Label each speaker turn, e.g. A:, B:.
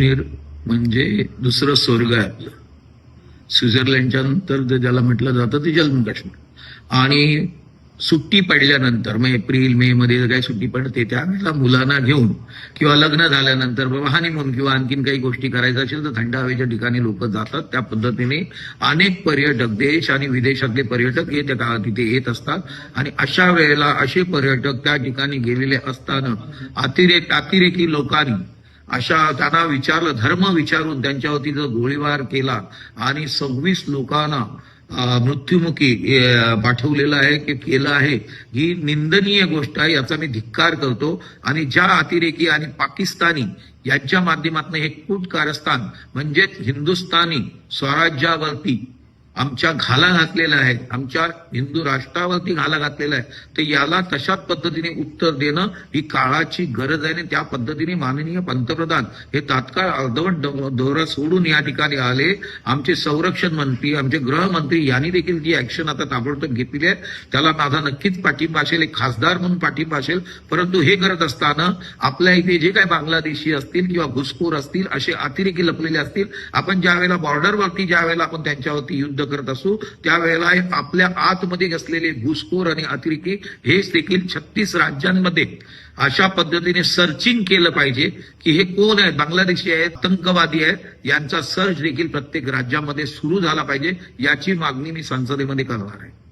A: काश्मीर म्हणजे दुसरं स्वर्ग आहे आपलं. स्वित्झर्लंडच्या नंतर ज्याला म्हटलं जातं ते जम्मू काश्मीर. आणि सुट्टी पडल्यानंतर मग एप्रिल मे मध्ये काही सुट्टी पडते त्यावेळेला मुलांना घेऊन किंवा लग्न झाल्यानंतर बाबा हानिमून किंवा आणखीन काही गोष्टी करायच्या असेल तर थंड हवेच्या ठिकाणी लोक जातात. त्या पद्धतीने अनेक पर्यटक देश आणि विदेशातले पर्यटक हे त्या काळात तिथे येत असतात. आणि अशा वेळेला असे पर्यटक त्या ठिकाणी गेलेले असताना अतिरेक अतिरेकी लोकांनी अशा त्यांना विचारलं धर्म विचारून त्यांच्यावरती जो गोळीबार केला आणि सव्वीस लोकांना मृत्युमुखी पाठवलेलं आहे की केलं आहे ही निंदनीय गोष्ट आहे याचा मी धिक्कार करतो. आणि ज्या अतिरेकी आणि पाकिस्तानी यांच्या माध्यमातून हे कूट कारस्थान म्हणजेच हिंदुस्थानी स्वराज्यावरती आमच्या घाला घातलेला आहे. आमच्या हिंदू राष्ट्रावरती घाला घातलेला आहे. तर याला तशाच पद्धतीने उत्तर देणं ही काळाची गरज आहे आणि त्या पद्धतीने माननीय पंतप्रधान हे तात्काळ अर्धवट दौरा सोडून या ठिकाणी आले. आमचे संरक्षण मंत्री आमचे गृहमंत्री यांनी देखील जी ऍक्शन आता ताबडतोब घेतलेली आहे त्याला माझा नक्कीच पाठिंबा असेल एक खासदार म्हणून पाठिंबा असेल. परंतु हे करत असताना आपल्या इथे जे काही बांगलादेशी असतील किंवा घुसखोर असतील असे अतिरेकी लपलेले असतील. आपण ज्या वेळेला बॉर्डरवरती ज्या वेळेला आपण त्यांच्यावरती युद्ध करत असू त्यावेळेला आपल्या आतमध्ये असलेले घुसखोर आणि अतिरेकी हेच देखील छत्तीस राज्यांमध्ये अशा पद्धतीने सर्चिंग केलं पाहिजे की हे कोण आहेत? बांगलादेशी आहेत आतंकवादी आहेत यांचा सर्च देखील प्रत्येक राज्यामध्ये सुरू झाला पाहिजे याची मागणी मी संसदेमध्ये करणार आहे.